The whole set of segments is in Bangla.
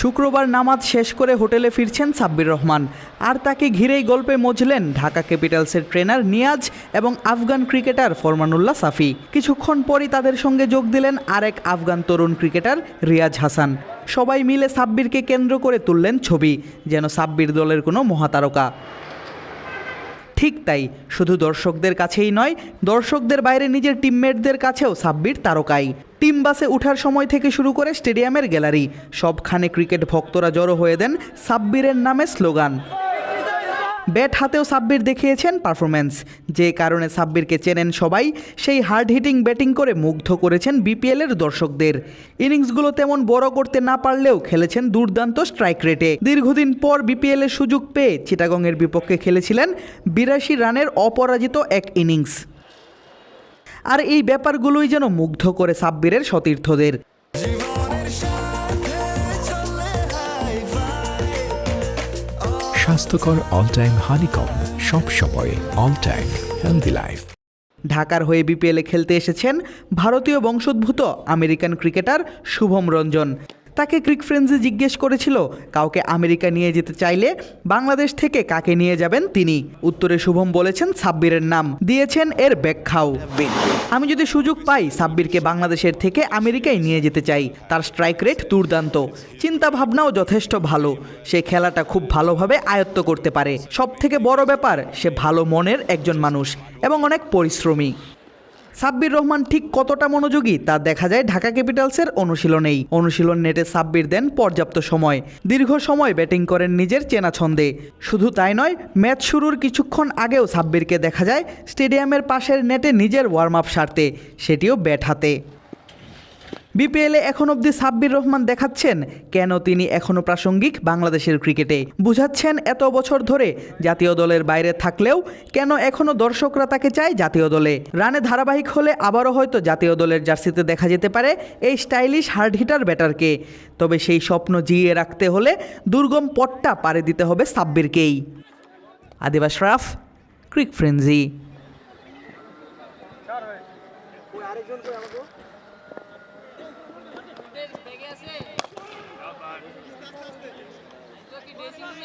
শুক্রবার নামাজ শেষ করে হোটেলে ফিরছেন সাব্বির রহমান। আর তাকে ঘিরেই গল্পে মজলেন ঢাকা ক্যাপিটালসের ট্রেনার নিয়াজ এবং আফগান ক্রিকেটার ফরমানুল্লাহ সাফি। কিছুক্ষণ পরই তাদের সঙ্গে যোগ দিলেন আরেক আফগান তরুণ ক্রিকেটার রিয়াজ হাসান। সবাই মিলে সাব্বিরকে কেন্দ্র করে তুললেন ছবি, যেন সাব্বির দলের কোনো মহাতারকা। ঠিক তাই, শুধু দর্শকদের কাছেই নয়, দর্শকদের বাইরে নিজের টিমমেটদের কাছেও সাব্বির তারকাই। টিম বাসে ওঠার সময় থেকে শুরু করে স্টেডিয়ামের গ্যালারি। সবখানে ক্রিকেট ভক্তরা জড়ো হয়ে দেন সাব্বিরের নামে স্লোগান। ব্যাট হাতেও সাব্বির দেখিয়েছেন পারফরম্যান্স। যে কারণে সাব্বিরকে চেনেন সবাই, সেই হার্ড হিটিং ব্যাটিং করে মুগ্ধ করেছেন বিপিএলের দর্শকদের। ইনিংসগুলো তেমন বড় করতে না পারলেও খেলেছেন দুর্দান্ত স্ট্রাইক রেটে। দীর্ঘদিন পর বিপিএলের সুযোগ পেয়ে চিটাগংয়ের বিপক্ষে খেলেছিলেন বিরাশি রানের অপরাজিত এক ইনিংস। আর এই ব্যাপারগুলোই যেন মুগ্ধ করে সাব্বিরের সতীর্থদের। স্বাস্থ্যকর অল টাইম হানিকম সব সময় অল টাইম হেলদি লাইফ ঢাকার হয়ে বিপিএলে খেলতে এসেছেন ভারতীয় বংশোদ্ভূত আমেরিকান ক্রিকেটার শুভম রঞ্জন। তাকে ক্রিক ফ্রেন্ডসে জিজ্ঞেস করেছিল, কাউকে আমেরিকা নিয়ে যেতে চাইলে বাংলাদেশ থেকে কাকে নিয়ে যাবেন তিনি? উত্তরে শুভম বলেছেন, সাব্বিরের নাম। দিয়েছেন এর ব্যাখ্যাও। আমি যদি সুযোগ পাই, সাব্বিরকে বাংলাদেশের থেকে আমেরিকায় নিয়ে যেতে চাই। তার স্ট্রাইক রেট দুর্দান্ত। চিন্তা ভাবনাও যথেষ্ট ভালো। সে খেলাটা খুব ভালোভাবে আয়ত্ত করতে পারে। সব থেকে বড় ব্যাপার, সে ভালো মনের একজন মানুষ এবং অনেক পরিশ্রমী। সাব্বির রহমান ঠিক কতটা মনোযোগী তা দেখা যায় ঢাকা ক্যাপিটালসের অনুশীলনেই। অনুশীলন নেটে সাব্বির দেন পর্যাপ্ত সময়। দীর্ঘ সময় ব্যাটিং করেন নিজের চেনা ছন্দে। শুধু তাই নয়, ম্যাচ শুরুর কিছুক্ষণ আগেও সাব্বিরকে দেখা যায় স্টেডিয়ামের পাশের নেটে নিজের ওয়ার্ম আপ সারতে। সেটিও ব্যাট হাতে। বিপিএলে এখন অবধি সাব্বির রহমান দেখাচ্ছেন কেন তিনি এখনও প্রাসঙ্গিক বাংলাদেশের ক্রিকেটে। বুঝাচ্ছেন এত বছর ধরে জাতীয় দলের বাইরে থাকলেও কেন এখনও দর্শকরা তাকে চায় জাতীয় দলে। রানে ধারাবাহিক হলে আবারও হয়তো জাতীয় দলের জার্সিতে দেখা যেতে পারে এই স্টাইলিশ হার্ড হিটার ব্যাটারকে। তবে সেই স্বপ্ন জিয়ে রাখতে হলে দুর্গম পটটা পারে দিতে হবে সাব্বিরকেই। আদিবা শরাফ ক্রিক ফ্রেন্জি দেখে আছে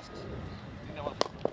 লাস্ট